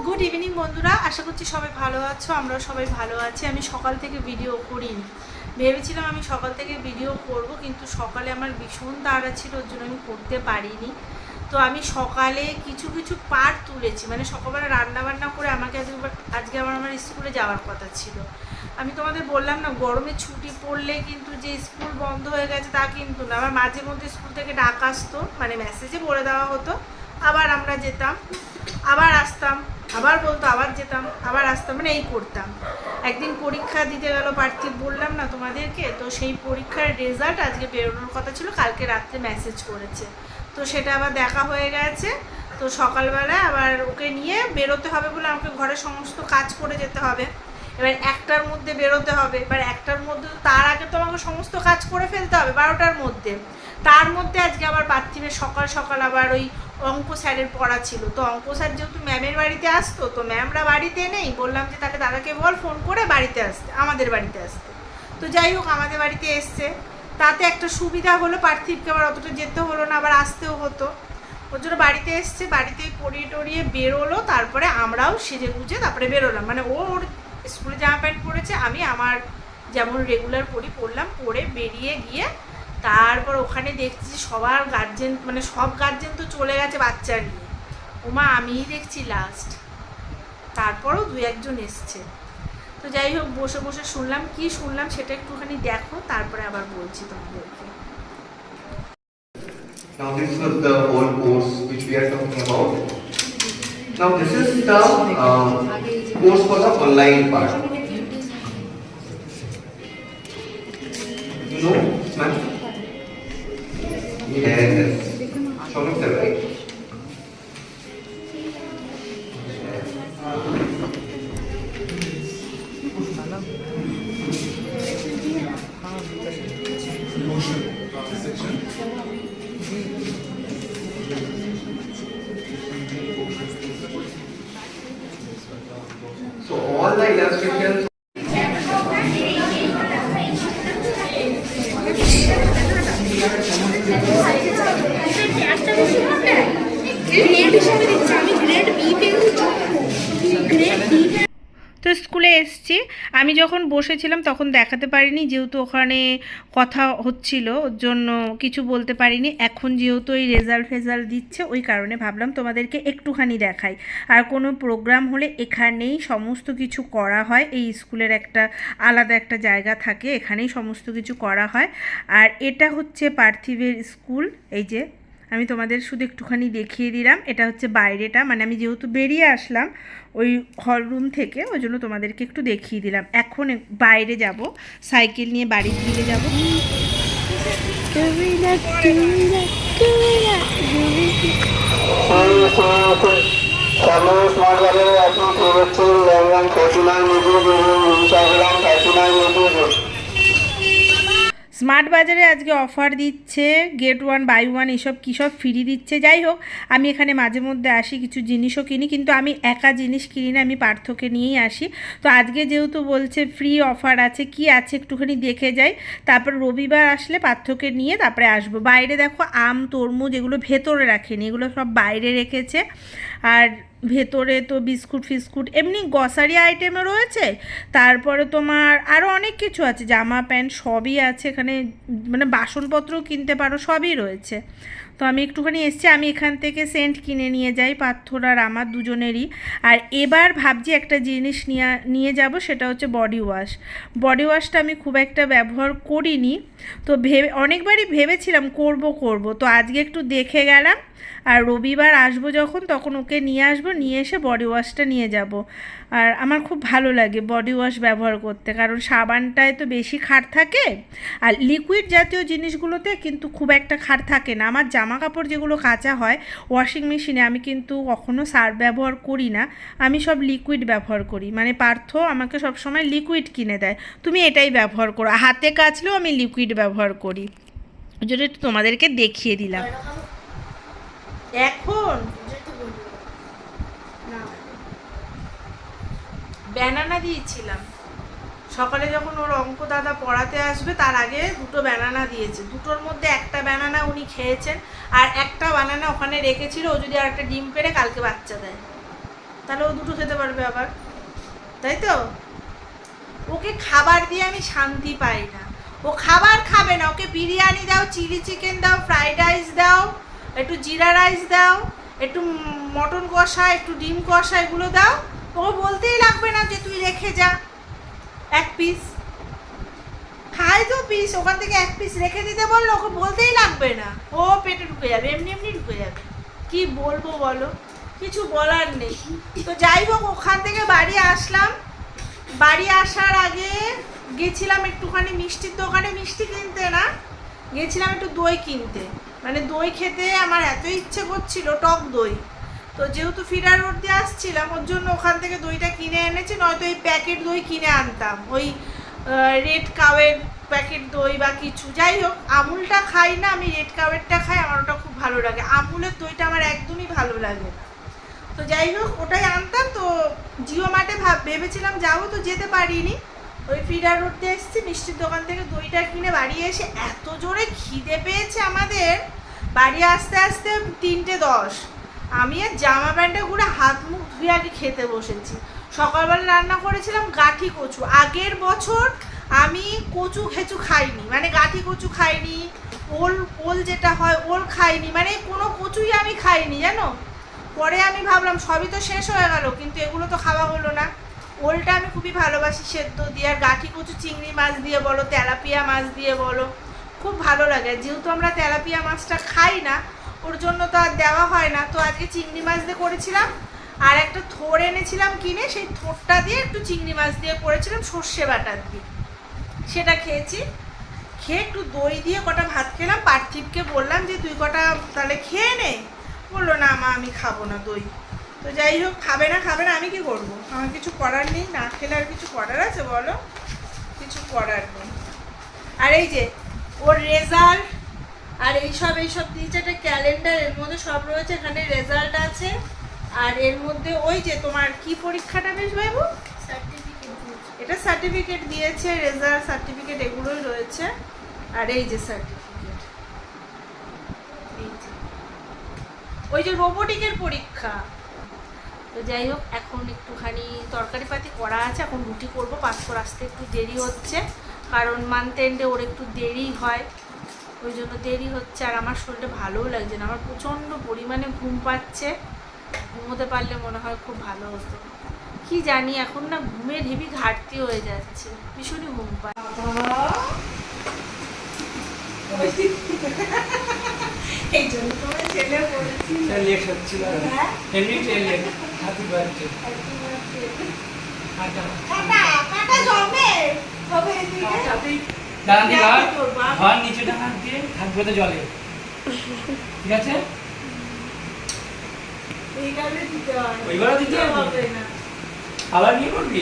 Good evening বন্ধুরা। আশা করছি সবাই ভালো আছো আমরা সবাই ভালো আছি। আমি সকাল থেকে ভিডিও করিনি। ভেবেছিলাম আমি সকাল থেকে ভিডিও করব, কিন্তু সকালে আমার ভীষণ তাড়া ছিল, ওর জন্য আমি করতে পারিনি। তো আমি সকালে কিছু কিছু পার্ট তুলেছি। মানে সকালবেলা রান্না বান্না করে আমাকে আজকে আজকে আমার আমার স্কুলে যাওয়ার কথা ছিল। আমি তোমাদের বললাম না, গরমে ছুটি পড়লে কিন্তু যে স্কুল বন্ধ হয়ে গেছে তা কিন্তু না। আমার মাঝে মধ্যে স্কুল থেকে ডাক আসতো মানে মেসেজে বলে দেওয়া হতো। আবার আমরা যেতাম, আবার আসতাম, আবার বলতো আবার যেতাম, আবার আসতাম মানে এই করতাম। একদিন পরীক্ষা দিতে গেল পার্থিব, বললাম না তোমাদেরকে? তো সেই পরীক্ষার রেজাল্ট আজকে বেরোনোর কথা ছিল, কালকে রাত্রে মেসেজ করেছে। তো সেটা আবার দেখা হয়ে গেছে, তো সকালবেলায় আবার ওকে নিয়ে বেরোতে হবে বলে আমাকে ঘরে সমস্ত কাজ করে যেতে হবে। এবার একটার মধ্যে বেরোতে হবে, এবার একটার মধ্যে তার আগে তো আমাকে সমস্ত কাজ করে ফেলতে হবে বারোটার মধ্যে। তার মধ্যে আজকে আবার পার্থিবের সকাল সকাল আবার ওই অঙ্ক স্যারের পড়া ছিল। তো অঙ্ক স্যার যেহেতু ম্যামের বাড়িতে আসতো, তো ম্যামরা বাড়িতে নেই, বললাম যে তাহলে দাদাকে বল, ফোন করে বাড়িতে আসতে, আমাদের বাড়িতে আসতে। তো যাই হোক, আমাদের বাড়িতে এসছে। তাতে একটা সুবিধা হলো, পার্থিবকে আবার অতটা যেতে হলো না, আবার আসতেও হতো। ওর জন্য বাড়িতে এসছে, বাড়িতে পরিয়ে টড়িয়ে বেরোলো, তারপরে আমরাও সেজে গুজে তারপরে বেরোলাম। মানে ওর স্কুলে জামা প্যান্ট পরেছে, আমি আমার যেমন রেগুলার পরি, পরলাম, পরে বেরিয়ে গিয়ে তারপর ওখানে দেখছি সবার গার্জেন মানে সব গার্জেন তো চলে গেছে বাচ্চা নিয়ে। ওমা, আমিই দেখছি লাস্ট তারপরও দু একজন এসছে। তো যাই হোক, বসে বসে শুনলাম, কি শুনলাম সেটা একটুখানি দেখো, তারপরে আবার বলছি তোমাদেরকে। Now, this was the whole course which we are talking about. Now this is the um, course for the online part. You know, ma'am? Yes. Showing the right. So illustrations grade হিসাবে দিচ্ছি আমি grade B পেয়েছি grade B স্কুলে এসছি। আমি যখন বসেছিলাম তখন দেখাতে পারিনি, যেহেতু ওখানে কথা হচ্ছিল, ওর জন্য কিছু বলতে পারিনি। এখন যেহেতু ওই রেজাল্ট ফেজাল্ট দিচ্ছে, ওই কারণে ভাবলাম তোমাদেরকে একটুখানি দেখাই। আর কোনো প্রোগ্রাম হলে এখানেই সমস্ত কিছু করা হয়। এই স্কুলের একটা আলাদা একটা জায়গা থাকে, এখানেই সমস্ত কিছু করা হয়। আর এটা হচ্ছে পার্থিবের স্কুল, এই যে আমি তোমাদের শুধু একটুখানি দেখিয়ে দিলাম, এটা হচ্ছে বাইরেটা। মানে আমি যেহেতু বেরিয়ে আসলাম, ওই হল রুম থেকে, ওই জন্য তোমাদেরকে একটু দেখিয়ে দিলাম। এখন বাইরে যাব, সাইকেল নিয়ে বাড়ির দিকে যাব। Samuel স্মার্ট বাজারে আজকে অফার দিচ্ছে গেট ওয়ান বাই ওয়ান এসব কী সব ফ্রি দিচ্ছে। যাই হোক, আমি এখানে মাঝে মধ্যে আসি, কিছু জিনিসও কিনি, কিন্তু আমি একা জিনিস কিনি না, আমি পার্থকে নিয়েই আসি। তো আজকে যেহেতু বলছে ফ্রি অফার আছে, কি আছে একটুখানি দেখে যাই। তারপর রবিবার আসলে পার্থকে নিয়ে তারপরে আসব। বাইরে দেখো আম, তরমুজ এগুলো ভেতরে রাখেনি, এগুলো সব বাইরে রেখেছে। আর ভেতরে তো বিস্কুট ফিস্কুট, এমনি গ্রসারি আইটেমও রয়েছে। তারপরে তোমার আরও অনেক কিছু আছে, জামা, প্যান্ট সবই আছে এখানে মানে বাসনপত্রও কিনতে পারো, সবই রয়েছে। তো আমি একটুখানি এসছি, আমি এখান থেকে সেন্ট কিনে নিয়ে যাই, পাথর আর আমার দুজনেরই। আর এবার ভাবছি একটা জিনিস নিয়ে নিয়ে যাব, সেটা হচ্ছে বডি ওয়াশ বডি ওয়াশটা আমি খুব একটা ব্যবহার করিনি। তো ভেবে, অনেকবারই ভেবেছিলাম করব করব। তো আজকে একটু দেখে গেলাম, আর রবিবার আসব যখন, তখন ওকে নিয়ে আসব, নিয়ে এসে বডি ওয়াশটা নিয়ে যাব। আর আমার খুব ভালো লাগে বডি ওয়াশ ব্যবহার করতে, কারণ সাবানটায় তো বেশি খাট থাকে, আর লিকুইড জাতীয় জিনিসগুলোতে কিন্তু খুব একটা খাট থাকে না। আমার জামা কাপড় যেগুলো কাঁচা হয় ওয়াশিং মেশিনে আমি কিন্তু কখনো সার্ফ ব্যবহার করি না। আমি সব লিকুইড ব্যবহার করি। মানে পার্থ আমাকে সবসময় লিকুইড কিনে দেয়। তুমি এটাই ব্যবহার করো। হাতে কাচলেও আমি লিকুইড ব্যবহার করি। জন্য একটু তোমাদেরকে দেখিয়ে দিলাম। এখন ব্যানানা দিয়েছিলাম। সকালে যখন ওর অঙ্ক দাদা পড়াতে আসবে, তার আগে দুটো ব্যানানা দিয়েছে। দুটোর মধ্যে একটা ব্যানানা উনি খেয়েছেন, আর একটা বানানা ওখানে রেখেছিল, ও যদি আর একটা ডিম পেড়ে কালকে বাচ্চা দেয়। তাহলে ও দুটো খেতে পারবে আবার। তাই তো? ওকে খাবার দিয়ে আমি শান্তি পাই না। ও খাবার খাবে না। ওকে বিরিয়ানি দাও, চিলি চিকেন দাও, ফ্রাইড রাইস দাও, একটু জিরা রাইস দাও, একটু মটন কষা, একটু ডিম কষা, এগুলো দাও। ওকে বলতেই লাগবে না যে তুই রেখে যা। এক পিস খায় তো পিস ওখান থেকে এক পিস রেখে দিতে বলল, ওকে বলতেই লাগবে না। ও পেটে ঢুকে যাবে, এমনি এমনি ঢুকে যাবে। কি বলব বলো? কিছু বলার নেই। তো যাই হোক, ওখান থেকে বাড়ি আসলাম। বাড়ি আসার আগে গেছিলাম একটুখানি মিষ্টির দোকানে, মিষ্টি কিনতে না, গেছিলাম একটু দই কিনতে। মানে দই খেতে আমার এত ইচ্ছে করছিল, টক দই। তো যেহেতু ফিরার রোড দিয়ে আসছিলাম, ওর জন্য ওখান থেকে দইটা কিনে এনেছি, নয়তো এই প্যাকেট দই কিনে আনতাম। ওই রেড কাওয়ের প্যাকেট দই বা কিছু। যাই হোক, আমুলটা খাই না, আমি রেড কাওয়েরটা খাই, আমার ওটা খুব ভালো লাগে। আমুলের দইটা আমার একদমই ভালো লাগে না। তো যাই হোক, ওটাই আনতাম তো জিও মার্টে ভাব, ভেবেছিলাম যাব তো যেতে পারিনি। ওই ফিডার রোড দিয়ে এসেছি, মিষ্টির দোকান থেকে দইটা কিনে বাড়ি এসে এত জোরে খিদে পেয়েছে আমাদের। বাড়ি আসতে আসতে তিনটে দশ। আমি আর জামা প্যান্টে ঘুরে হাত মুখ ধুয়ে আগে খেতে বসেছি। সকালবেলা রান্না করেছিলাম গাঠি কচু। আগের বছর আমি কচু খেচু খাইনি মানে গাঠি কচু খাইনি, ওল ওল যেটা হয় ওল খাইনি মানে কোনো কচুই আমি খাইনি, জানো? পরে আমি ভাবলাম, সবই তো শেষ হয়ে গেল, কিন্তু এগুলো তো খাওয়া হলো না। ওলটা আমি খুবই ভালোবাসি, সেদ্ধ দিয়ে, আর গাঠি কচু চিংড়ি মাছ দিয়ে বলো, তেলাপিয়া মাছ দিয়ে বলো, খুব ভালো লাগে। যেহেতু আমরা তেলাপিয়া মাছটা খাই না, ওর জন্য তো আর দেওয়া হয় না। তো আজকে চিংড়ি মাছ দিয়ে করেছিলাম, আর একটা থোর এনেছিলাম কিনে, সেই থোরটা দিয়ে একটু চিংড়ি মাছ দিয়ে করেছিলাম, সর্ষে বাটার দিয়ে। সেটা খেয়েছি। খেয়ে একটু দই দিয়ে কটা ভাত খেলাম, পার্থিবকে বললাম যে, তুই কটা তাহলে খেয়ে নে। বলল না মা আমি খাব না দই। তো যাই হোক খাবে না খাবে না আমি কি করব? আমার কিছু করার নেই না খেলে আর কিছু করার আছে বলো? কিছু করার নেই। আর এই যে ওর রেজাল্ট আর এইসব এইসব দিয়েছে একটা ক্যালেন্ডার এর মধ্যে সব রয়েছে এখানে রেজাল্ট আছে। আর এর মধ্যে ওই যে তোমার কি পরীক্ষাটা বেশ বাবু? এটা সার্টিফিকেট দিয়েছে রেজাল্ট সার্টিফিকেট এগুলোই রয়েছে। আর এই যে সার্টিফিকেট এই যে ওই যে রোবোটিকের পরীক্ষা। তো যাই হোক, এখন একটুখানি তরকারি পাতি করা আছে, এখন রুটি করব পাঁচশোর আসতে একটু দেরি হচ্ছে, কারণ মান্থ এন্ডে ওর একটু দেরি হয়, ওই জন্য দেরি হচ্ছে, আর আমার শরীরটা ভালোও লাগছে না, আমার প্রচণ্ড পরিমাণে ঘুম পাচ্ছে, ঘুমোতে পারলে মনে হয় খুব ভালো হতো। কি জানি, এখন না ঘুমের হেভি ঘাটতি হয়ে যাচ্ছে, ভীষণই ঘুম পায় এই জন্য তোমার ছেলে বলেছিল লেট হচ্ছিল হ্যাঁ? এমনি লেট হ্যাপি বার্থডে কাটা কাটা জমে। হবে এদিকে। ডান দিকে দেখো হাত, তোর হাত দিয়ে থাকবে তো জলে। ঠিক আছে? এইভাবে দিতে ওইভাবে দিতে হবে? হবে আবার নিয়ে করবি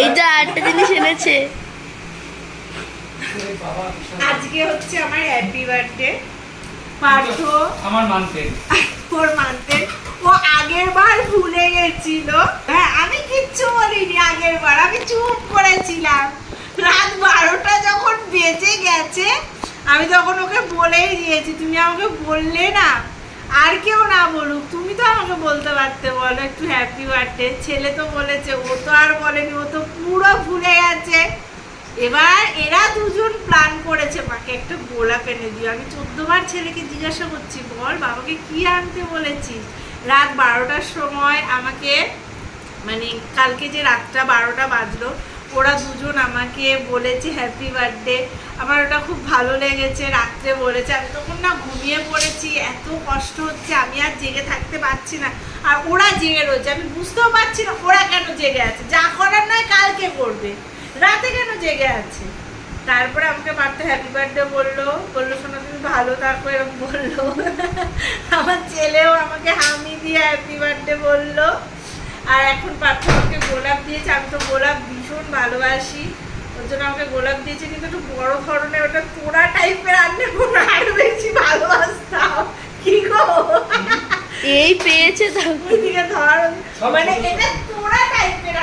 এইটা আটটা জিনিস এনেছে। আজকে হচ্ছে আমার হ্যাপি বার্থডে পার্থ আমার মানতে। ওর মানতে। ও আগের বার ভুলে গেছিল। হ্যাঁ আমি কিচ্ছু বলিনি আগের বার আমি চুপ করেছিলাম। রাত বারোটা যখন বেজে গেছে আমি তখন ওকে বলেই দিয়েছি তুমি আমাকে বললে না আর কেউ না বলুক তুমি তো আমাকে বলতে পারতে বলো একটু হ্যাপি বার্থডে ছেলে তো বলেছে ও তো আর বলেনি ও তো পুরো ভুলে গেছে। এবার এরা দুজন প্ল্যান করেছে। মাকে একটা গোলাপ এনে দিও। আমি চোদ্দবার ছেলেকে জিজ্ঞাসা করছি, বল, বাবাকে কি আনতে বলেছিস? রাত বারোটার সময় আমাকে মানে কালকে যে রাতটা বারোটা বাজলো, ওরা দুজন আমাকে বলেছে হ্যাপি বার্থডে আমার ওটা খুব ভালো লেগেছে, রাত্রে বলেছে। আমি তখন না ঘুমিয়ে পড়েছি, এত কষ্ট হচ্ছে, আমি আর জেগে থাকতে পারছি না। আর ওরা জেগে রয়েছে, আমি বুঝতেও পারছি না ওরা কেন জেগে আছে। যা করার নয়, কালকে করবে। রাতে কেন জেগে আছে? তারপরে আমাকে পার্থ হ্যাপি বার্থডে বলল। বলল শোনো তুমি ভালো থাকো এরকম বলল। আমার ছেলেও আমাকে হামি দিয়ে হ্যাপি বার্থডে বলল। আর এখন পার্থ আমাকে গোলাপ দিয়েছে। আমি তো গোলাপ ভীষণ ভালোবাসি। ওর জন্য আমাকে গোলাপ দিয়েছে। কিন্তু একটু বড় ধরনের ওটা তোড়া টাইপের আনলে মনে আরও বেশি ভালোবাসতাম। কি গো? এই পেয়েছে ওইদিকে ধর। মানে। এটা তোড়া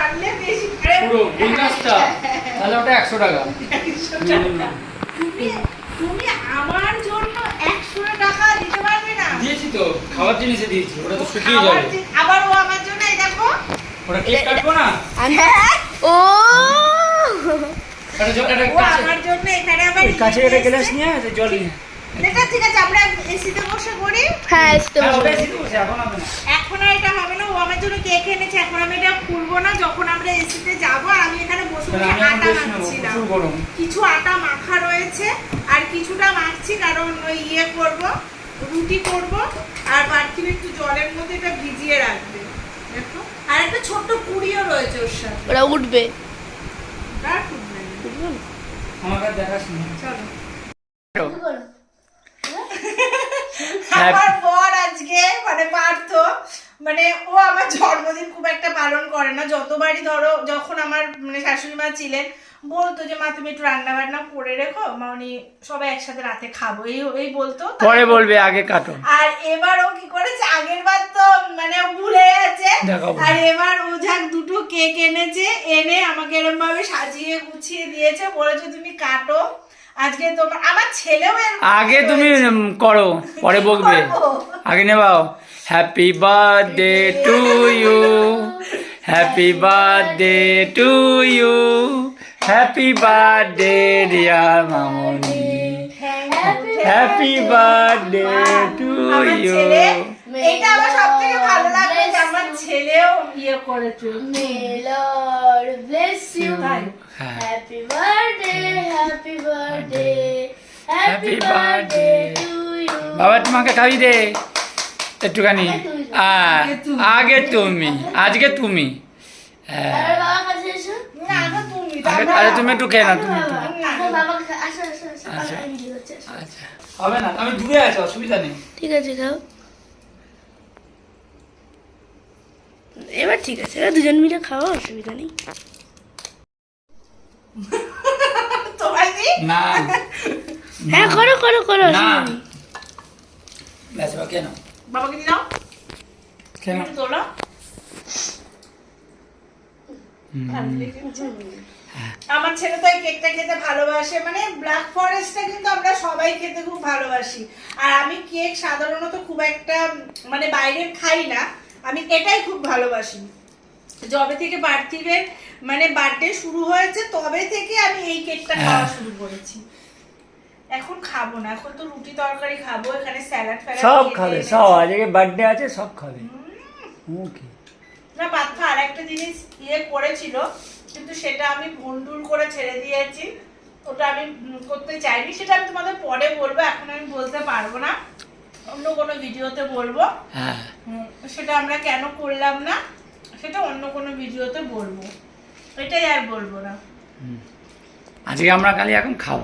টাইপের আনলে বেশি পুরো পঞ্চাশটা তাহলে ওটা একশো টাকা। তুমি তুমি আমার জন্য একশো টাকা দিতে পারবে না? দিয়েছি তো খাওয়ার জিনিসে দিয়েছি ওটা তো শুকিয়ে যাবে। আবার ও আমার জন্য এই দেখো। ওটা কেক কাটবো না? ও! আমার জন্য এখানে আবার কাছে একটা গ্লাস নিয়ে আছে জল নিয়ে ঠিক আছে আমরা এসিতে বসে করি। হ্যাঁ আসতে হ্যাঁ, বসো। এখন হবে না। এখন আর এটা হবে আমার জন্য কেক এনেছে এখন আমি এটা খুলবো না যখন আমরা এসিতে যাব আর আমি এখানে বসে বসে আটা মাখছিলাম। কিছু আটা মাখা রয়েছে আর কিছুটা মাখছি কারণ ওই ইয়ে করব রুটি করব আর পার্থিব একটু জলের মধ্যে এটা ভিজিয়ে রাখবে। দেখো। আর একটা ছোট্ট কুড়িও রয়েছে ওর সাথে। ওরা উঠবে। আর উঠবে আমাকে দেখাস চলো। হ্যাঁ। আমার বর আজকে মানে পার্থ মানে ও আমার জন্মদিন খুব একটা পালন করে না। যতবারই ধরো যখন আমার মানে শাশুড়ি মা ছিলেন বলতো যে মা তুমি একটু রান্না বান্না করে রেখো মানে সবাই একসাথে রাতে খাব। এই এই বলতো। পরে বলবে আগে কাটো। আর এবার ও কি করেছে আগের বার তো মানে ভুলে গেছে। আর এবার ও যাক দুটো কেক এনেছে এনে আমাকে এরকম ভাবে সাজিয়ে গুছিয়ে দিয়েছে বলেছে তুমি কাটো। আজকে তোমার আমার ছেলেও আগে তুমি করো পরে বকবে। আগে নেবাও। Happy birthday to you happy birthday to you happy birthday dear Mamoni happy birthday to আমার ইউ এটা আমার সব থেকে ভালো লাগল যে আমার ছেলেও ইয়ে করেছে। May Lord bless you. তাই। হ্যাঁ Happy birthday, happy birthday, Happy happy birthday. birthday to you. বাবা তোমাকে খাইয়ে দে। একটুখানি। আগে তুমি আজকে তুমি। হ্যাঁ আগে তুমি। আরে তুমি একটু খেয়ে না তুমি আচ্ছা। আসো। আচ্ছা। হবে না আমি দূরে আছি অসুবিধা নেই। ঠিক আছে খাও। এবার ঠিক আছে এবার দুজন মিলে খাও অসুবিধা নেই। না। হ্যাঁ করো করো করো না। অসুবিধা নেই। ব্যাস কেন বাবাকে দি দাও কেন তোলো আমার ছেলে তো কেকটা খেতে ভালোবাসে। মানে ব্ল্যাক ফরেস্টটা কিন্তু আমরা সবাই খেতে খুব ভালোবাসি। আর আমি কেক সাধারণত খুব একটা মানে বাইরের খাই না। আমি এটাই খুব ভালোবাসি। যবে থেকে পার্থিবের মানে বার্থডে শুরু হয়েছে তবে থেকে আমি এই কেকটা খাওয়া হ্যাঁ। শুরু করেছি। এখন খাব না এখন তো রুটি তরকারি খাব এখানে স্যালাড ফ্যালাড সব খাবে সব আজকে বার্থডে আছে সব খাবে। ওকে না পার্থ আর একটা জিনিস ইয়ে করেছিল কিন্তু সেটা আমি ভন্ডুল করে ছেড়ে দিয়েছি। ওটা আমি করতে চাইনি সেটা আমি তোমাদের পরে বলব এখন আমি বলতে পারব না। অন্য কোনো ভিডিওতে বলব। হ্যাঁ। সেটা আমরা কেন করলাম না সেটা অন্য কোনো ভিডিওতে বলব। এটাই আর বলব না। আজকে আমরা খালি এখন খাব।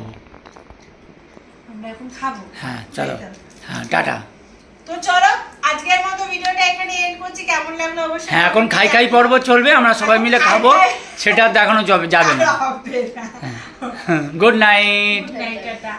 আমরা এখন খাব। হ্যাঁ চলো। হ্যাঁ টাটা। তো চলো আজকের মতো ভিডিওটা এখানে এন্ড করছি। কেমন লাগল অবশ্যই হ্যাঁ এখন খাই খাই পর্ব চলবে আমরা সবাই মিলে খাব। সেটা দেখানো যাবে যাবে না। Good night tata.